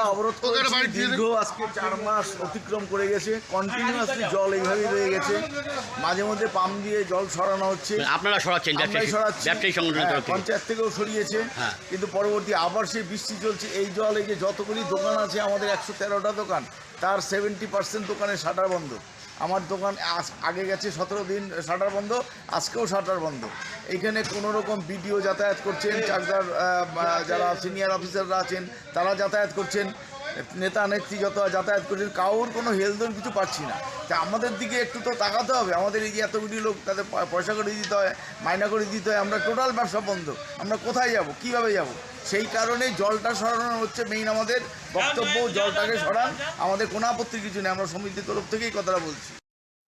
একটা বাইট দীর্ঘ আজকে চার মাস অতিক্রম করে গেছে কন্টিনিউয়াসলি জল এইভাবেই রয়ে গেছে। মাঝে মধ্যে পাম্প দিয়ে জল সরানো হচ্ছে। আপনারা সরাচ্ছেন আমরাই সরাচ্ছি। ব্যবসায়ী সংগঠনের হ্যাঁ, পঞ্চায়েত থেকেও সরিয়েছে। হ্যাঁ। কিন্তু পরবর্তী আবার সেই বৃষ্টি চলছে। এই জল এই যে যতগুলি দোকান আছে আমাদের একশো তেরোটা দোকান তার সেভেন্টি পার্সেন্ট দোকানে শাটার বন্ধ। আমার দোকান আগে গেছে সতেরো দিন শাটার বন্ধ, আজকেও শাটার বন্ধ। এখানে কোনো রকম বিডিও যাতায়াত করছেন, চাকদার যারা সিনিয়র অফিসাররা আছেন, তারা যাতায়াত করছেন। নেতা নেত্রী যত যাতায়াত করছেন কাউর কোনো হেলদোল কিছু পাচ্ছি না। তা আমাদের দিকে একটু তো তাকাতে হবে। আমাদের এই যে এতগুলি লোক তাদের পয়সা করে দিতে হয় মাইনা করে দিতে হয় আমরা টোটাল ব্যবসা বন্ধ। আমরা কোথায় যাব? কীভাবে যাব? সেই কারণে জলটা সরানো হচ্ছে মেইন আমাদের বক্তব্য। জলটাকে সরান। আমাদের কোনো আপত্তি কিছু নেই। আমরা সমিতির তরফ থেকেই কথাটা বলছি।